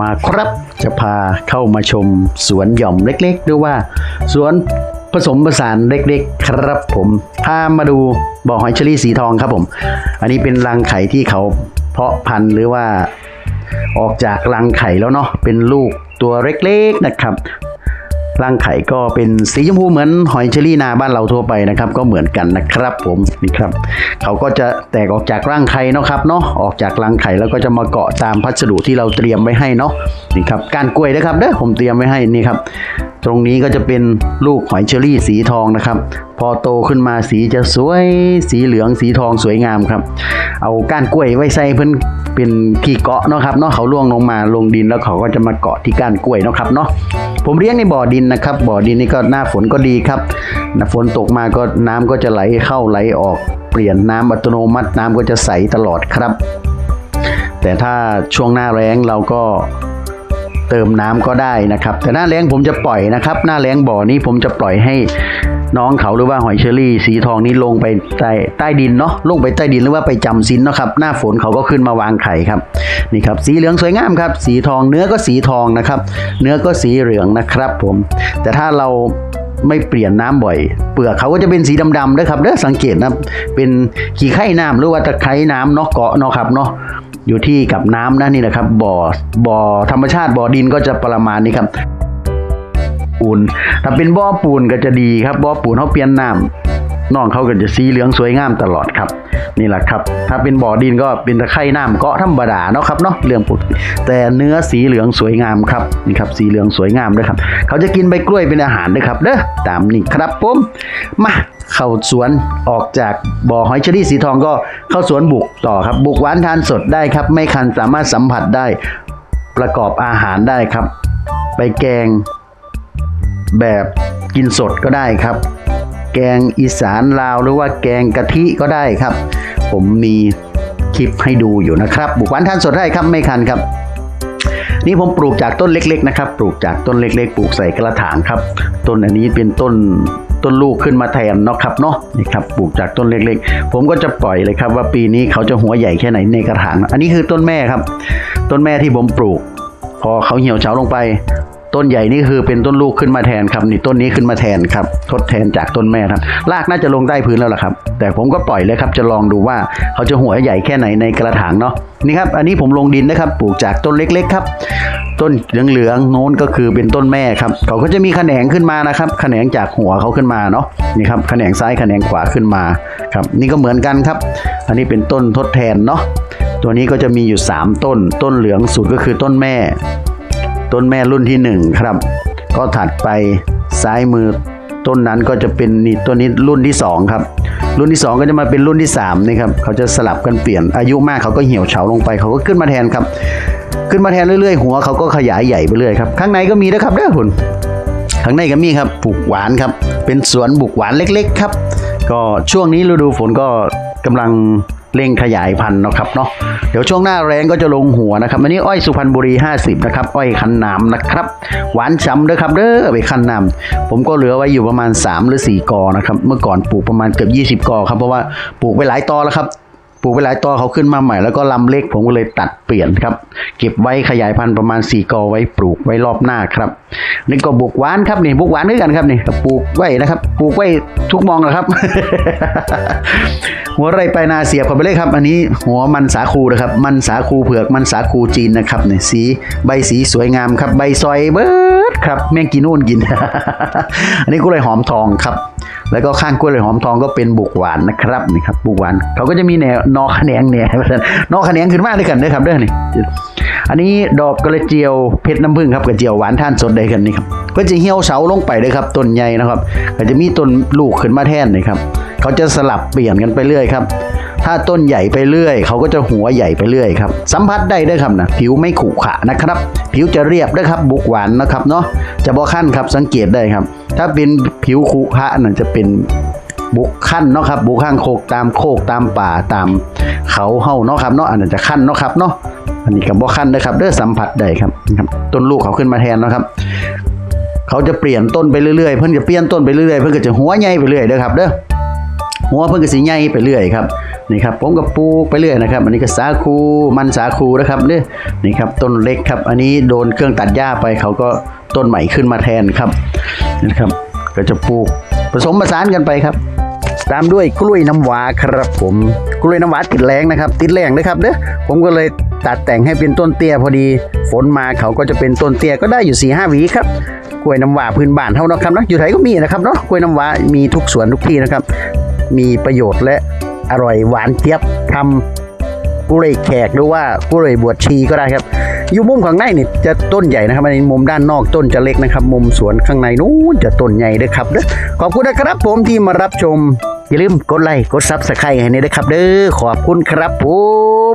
มาครับจะพาเข้ามาชมสวนหย่อมเล็กๆหรือว่า สวนผสมผสานเล็กๆ ครับผมพามาดูบ่อหอยเชอรี่สีทองครับผม อันนี้เป็นรังไข่ที่เขาเพาะพันธุ์หรือว่าออกจากรังไข่แล้วเนาะเป็นลูกตัวเล็กๆนะครับ ร่างไข่ก็เป็นสีชมพูเหมือนหอยเชอรี่นาบ้านเราทั่วไปนะครับ ก็เหมือนกันนะครับผมนี่ครับ เขาก็จะแตกออกจากร่างไข่เนาะครับเนาะออกจากรังไข่แล้วก็จะมาเกาะตามพัสดุที่เราเตรียมไว้ให้เนาะนี่ครับการกล้วยนะครับเด้อผมเตรียมไว้ให้นี่ครับ ตรงนี้ก็จะเป็นลูกหอยเชอรี่สีทองนะครับ พอโตขึ้นมาสีจะสวยสีเหลืองสีทองสวยงามครับ เอาก้านกล้วยไว้ใส่เพิ่อนเป็นที่เกาะเนาะครับเนาะเขาล่วงลงมาลงดินแล้วเขาก็จะมาเกาะที่ก้านกล้วยเนาะครับเนาะผมเลี้ยงในบ่อดินนะครับ บ่อดินนี่ก็หน้าฝนก็ดีครับนะฝนตกมาก็น้ำก็จะไหลเข้าไหลออกเปลี่ยนน้ำอัตโนมัติน้ำก็จะใสตลอดครับ แต่ถ้าช่วงหน้าแล้งเราก็ เติมน้ำก็ได้นะครับ แต่หน้าแล้งผมจะปล่อยนะครับ หน้าแล้งบ่อนี้ผมจะปล่อยให้น้องเขาหรือว่าหอยเชอรี่ สีทองนี้ลงไปใต้ใต้ดินเนาะลงไปใต้ดินหรือว่าไปจำซินเนาะครับหน้าฝนเขาก็ขึ้นมาวางไข่ครับนี่ครับสีเหลืองสวยงามครับ สีทองเนื้อก็สีทองนะครับ เนื้อก็สีเหลืองนะครับ ผม แต่ถ้าเราไม่เปลี่ยนน้ำบ่อย เปลือกเขาก็จะเป็นสีดำๆด้วยครับเด้อสังเกตนะเป็นขี้ไข่น้ำหรือว่าตะไคร่น้ำเนาะเกาะเนาะครับเนาะ อยู่ที่กับน้ำนะนี่นะครับบ่อบ่อธรรมชาติบ่อดินก็จะประมาณนี้ครับปูนถ้าเป็นบ่อปูนก็จะดีครับบ่อปูนเขาเปลี่ยนน้ำ น้องเขาก็จะสีเหลืองสวยงามตลอดครับ นี่แหละครับ ถ้าเป็นบ่อดินก็เป็นตะไคร่น้ำเกาะธรรมดาเนาะครับเนาะเรื่องปุดแต่เนื้อสีเหลืองสวยงามครับนี่ครับสีเหลืองสวยงามด้วยครับ เขาจะกินใบกล้วยเป็นอาหารด้วยครับเด้อตามนี่ครับผมมาเข้าสวนออกจากบ่อหอยเชอรี่สีทองก็เข้าสวนบุกต่อครับ บุกหวานทานสดได้ครับ ไม่คันสามารถสัมผัสได้ประกอบอาหารได้ครับ ไปแกงแบบกินสดก็ได้ครับ แกงอีสานลาวหรือว่าแกงกะทิก็ได้ครับ ผมมีคลิปให้ดูอยู่นะครับบุกวานทานสดได้ครับไม่คันครับ นี่ผมปลูกจากต้นเล็กๆนะครับ ปลูกจากต้นเล็ก ๆ ปลูกใส่กระถางครับ ต้นอันนี้เป็นต้นต้นลูกขึ้นมาแทนเนาะครับเนาะนี่ครับปลูกจากต้นเล็กๆ ผมก็จะปล่อยเลยครับ ว่าปีนี้เขาจะหัวใหญ่แค่ไหนในกระถาง อันนี้คือต้นแม่ครับ ต้นแม่ที่ผมปลูก พอเขาเหี่ยวเฉาลงไป ต้นใหญ่นี่คือเป็นต้นลูกขึ้นมาแทนครับนี่ต้นนี้ขึ้นมาแทนครับทดแทนจากต้นแม่ครับรากน่าจะลงใต้พื้นแล้วล่ะครับ แต่ผมก็ปล่อยเลยครับจะลองดูว่าเขาจะหัวใหญ่แค่ไหนในกระถางเนาะนี่ครับอันนี้ผมลงดินนะครับปลูกจากต้นเล็ก ๆ ครับ ต้นเหลืองๆโน้นก็คือเป็นต้นแม่ครับเขาก็จะมีแขนงขึ้นมานะครับแขนงจากหัวเขาขึ้นมาเนาะนี่ครับแขนงซ้ายแขนงขวาขึ้นมาครับนี่ก็เหมือนกันครับ อันนี้เป็นต้นทดแทนเนาะตัวนี้ก็จะมีอยู่ 3 ต้น ต้นเหลืองสุดก็คือต้นแม่ ต้นแม่รุ่นที่หนึ่งครับ ก็ถัดไปซ้ายมือต้นนั้นก็จะเป็นนี่ต้นนี้รุ่นที่สองครับ รุ่นที่สองก็จะมาเป็นรุ่นที่สามนี่ครับเขาจะสลับกันเปลี่ยนอายุมากเขาก็เหี่ยวเฉาลงไปเขาก็ขึ้นมาแทนครับ ขึ้นมาแทนเรื่อยๆ หัวเขาก็ขยายใหญ่ไปเรื่อยครับข้างในก็มีนะครับเด้อคุณข้างในก็มีครับปลูกหวานครับ เป็นสวนบุกหวานเล็ก ๆ ครับ ก็ช่วงนี้ฤดูฝนก็กำลัง เร่งขยายพันธุ์นะครับเนาะเดี๋ยวช่วงหน้าแรงก็จะลงหัวนะครับอันนี้อ้อยสุพรรณบุรี 50 นะครับ อ้อยคันน้ำนะครับ หวานช้ำเด้อครับเด้อไปคันน้ำผมก็เหลือไว้อยู่ประมาณ 3 หรือ 4 กอนะครับ เมื่อก่อนปลูกประมาณเกือบ 20 กอครับเพราะว่าปลูกไปหลายตอแล้วครับปลูกไปหลายตอเขาขึ้นมาใหม่แล้วก็ลำเล็กผมก็เลยตัดเปลี่ยนครับ เก็บไว้ขยายพันธุ์ประมาณ 4 กอไว้ปลูกไว้รอบหน้าครับนี่ก็บุกหวานครับนี่บุกหวานด้วยกันครับนี่ปลูกไว้นะครับ ปลูกไว้ทุกมองนะครับ หัวไรไปนาเสียบกันไปเลยครับ อันนี้หัวมันสาคูนะครับ มันสาคูเผือกมันสาคูจีนนะครับเนี่ยสีใบสีสวยงามครับ ใบซอยเบิร์ดครับแม่งกินนู่นกิน อันนี้กล้วยหอมทองครับ แล้วก็ข้างกล้วยหอมทองก็เป็นบุกหวานนะครับนี่ครับบุกหวานเขาก็จะมีแนวนอขะแขนงแหน่นอขะแขนงขึ้นมาด้วยกันด้วยครับเด้อนี่ อันนี้ดอกกระเจียวเพชรน้ำผึ้งครับกระเจียวหวานท่านสดได้กันนี่ครับก็จะเหี่ยวเสาลงไปเลยครับต้นใหญ่นะครับก็จะมีต้นลูกขึ้นมาแทนนี่ครับเขาจะสลับเปลี่ยนกันไปเรื่อยครับถ้าต้นใหญ่ไปเรื่อย เขาก็จะหัวใหญ่ไปเรื่อยครับสัมผัสได้ด้วยครับนะผิวไม่ขรุขระนะครับ ผิวจะเรียบด้วยครับบุกหวานนะครับเนาะจะบอขั้นครับสังเกตได้ครับ ถ้าเป็นผิวขรุขระนั่นจะเป็นบุกขั้นเนาะครับบุกข้างโคกตามโคกตามป่าตามเขาเฮาเนาะครับเนาะอันนั้นจะขั้นเนาะครับเนาะ อันนี้กับบ่ขั้นนะครับเด้อสัมผัสได้ครับนะครับ ต้นลูกเขาขึ้นมาแทนนะครับ เขาจะเปลี่ยนต้นไปเรื่อยๆ เพิ่นจะเปลี่ยนต้นไปเรื่อยๆ เพิ่นก็จะหัวใหญ่ไปเรื่อยเด้อครับ เด้อหัวเพิ่นก็สิใหญ่ไปเรื่อยครับนี่ครับผมก็ปลูกไปเรื่อยนะครับ อันนี้ก็สาคูมันสาคูนะครับเนี่ยนี่ครับต้นเล็กครับ อันนี้โดนเครื่องตัดหญ้าไปเขาก็ต้นใหม่ขึ้นมาแทนครับนะครับ ก็จะปลูกผสมผสานกันไปครับ ตามด้วยกล้วยน้ำว้าครับผมกล้วยน้ำว้าติดแรงนะครับ ติดแรงนะครับเด้อผมก็เลยตัดแต่งให้เป็นต้นเตี้ยพอดี ฝนมาเขาก็จะเป็นต้นเตี้ยก็ได้อยู่4ี่ห้าวีครับกล้วยน้ำว้าพื้นบ้านเท่านั้นครับนะอยู่ไทยก็มีนะครับเนาะกล้วยน้ำว้ามีทุกสวนทุกที่นะครับ มีประโยชน์และอร่อยหวานเจี๊ยบทำกล้วยแขกหรือว่ากล้วยบวชชีก็ได้ครับ อยู่มุมข้างในนี่จะต้นใหญ่นะครับอันนี้มุมด้านนอกต้นจะเล็กนะครับ มุมสวนข้างในนู้นจะต้นใหญ่ด้วยครับเด้อขอบคุณนะครับผมที่มารับชม อย่าลืมกดไลค์กดซับสไครต์ให้นี่ด้วยครับเด้อขอบคุณครับผม